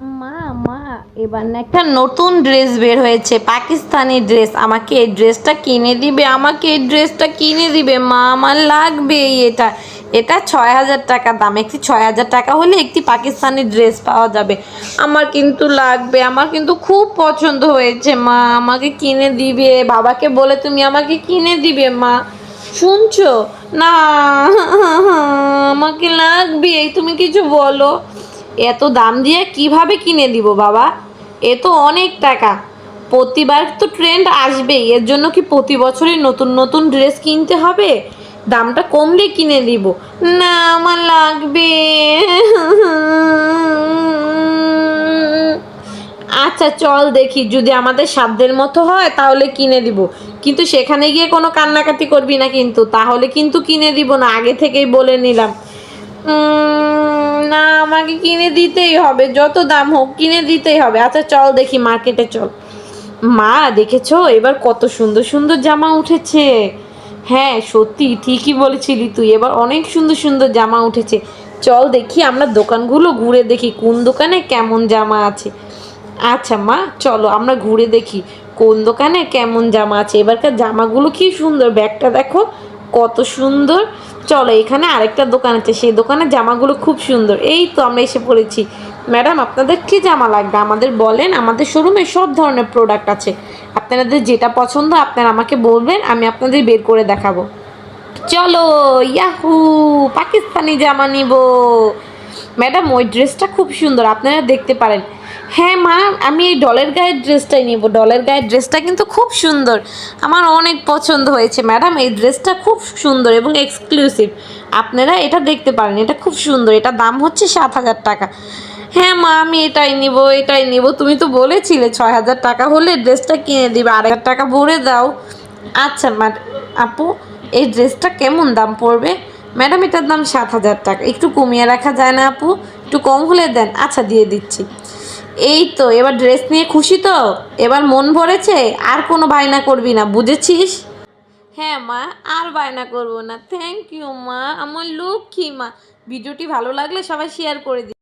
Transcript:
মা মা, এবার একটা নতুন ড্রেস বের হয়েছে, পাকিস্তানি ড্রেস আমাকে এই ড্রেসটা কিনে দিবে, আমাকে এই ড্রেসটা কিনে দিবে। মা, আমার লাগবে এটা। এটা ছয় হাজার টাকা দাম। একটি ছয় হাজার টাকা হলে একটি পাকিস্তানি ড্রেস পাওয়া যাবে। আমার কিন্তু লাগবে, আমার কিন্তু খুব পছন্দ হয়েছে, মা। আমাকে কিনে দিবে। বাবাকে বলে তুমি আমাকে কিনে দিবে, মা। শুনছো? না, আমাকে লাগবে তুমি কিছু বলো। এত দাম দিয়ে কীভাবে কিনে দিব বাবা? এ তো অনেক টাকা। প্রতিবার তো ট্রেন্ড আসবেই। এর জন্য কি প্রতি বছরই নতুন নতুন ড্রেস কিনতে হবে? দামটা কমলে কিনে দিব। না, আমার লাগবে। আচ্ছা চল দেখি। যদি আমাদের সাধ্যের মতো হয়, তাহলে কিনে দিব। কিন্তু সেখানে গিয়ে কোনো কান্নাকাটি করবি না কিন্তু। তাহলে কিন্তু কিনে দিব না। আগে থেকেই বলে নিলাম। না, আমাকে কিনে দিতেই হবে, যত দাম হোক কিনে দিতেই হবে। আচ্ছা চল দেখি মার্কেটে চল। মা, দেখেছ? এবার কত সুন্দর সুন্দর জামা উঠেছে। হ্যাঁ সত্যি, ঠিকই বলেছিলি তুই। এবার অনেক সুন্দর সুন্দর জামা উঠেছে। চল দেখি আমরা দোকানগুলো ঘুরে দেখি, কোন দোকানে কেমন জামা আছে। আচ্ছা মা, চলো আমরা ঘুরে দেখি কোন দোকানে কেমন জামা আছে। এবারকার জামাগুলো কি সুন্দর। ব্যাগটা দেখো কত সুন্দর। চলো, এখানে আরেকটা দোকান আছে, সেই দোকানে জামাগুলো খুব সুন্দর। এই তো আমরা এসে পড়েছি। ম্যাডাম, আপনাদের কী জামা লাগবে? আমাদের বলেন, আমাদের শোরুমে সব ধরনের প্রোডাক্ট আছে। আপনাদের যেটা পছন্দ, আপনারা আমাকে বলবেন, আমি আপনাদের বের করে দেখাবো। চলো, ইয়াহু, পাকিস্তানি জামা নিব। ম্যাডাম, ওই ড্রেসটা খুব সুন্দর, আপনারা দেখতে পারেন। হ্যাঁ মা, আমি এই ডলের গায়ের ড্রেসটাই নিব। ডলের গায়ের ড্রেসটা কিন্তু খুব সুন্দর। আমার অনেক পছন্দ হয়েছে। ম্যাডাম, এই ড্রেসটা খুব সুন্দর এবং এক্সক্লুসিভ আপনারা এটা দেখতে পারেন, এটা খুব সুন্দর। এটা দাম হচ্ছে সাত হাজার টাকা। হ্যাঁ মা, আমি এটাই নিব এটাই নিব। তুমি তো বলেছিলে, ছয় হাজার টাকা হলে ড্রেসটা কিনে দিবে। আড়াই হাজার টাকা ভরে দাও। আচ্ছা ম্যাড, আপু, এই ড্রেসটা কেমন দাম পড়বে? ম্যাডাম, এটার দাম সাত হাজার টাকা। একটু কমিয়ে রাখা যায় না আপু? একটু কম হলে দেন। আচ্ছা দিয়ে দিচ্ছি। এই তো, এবার ড্রেস নিয়ে খুশি তো? এবার মন ভরেছে? আর কোনো বায়না করবি না, বুঝেছিস? হ্যাঁ মা, আর বায়না করব না। থ্যাংক ইউ মা, আমার লক্ষ্মী মা। ভিডিওটি ভালো লাগলে সবাই শেয়ার করে দিন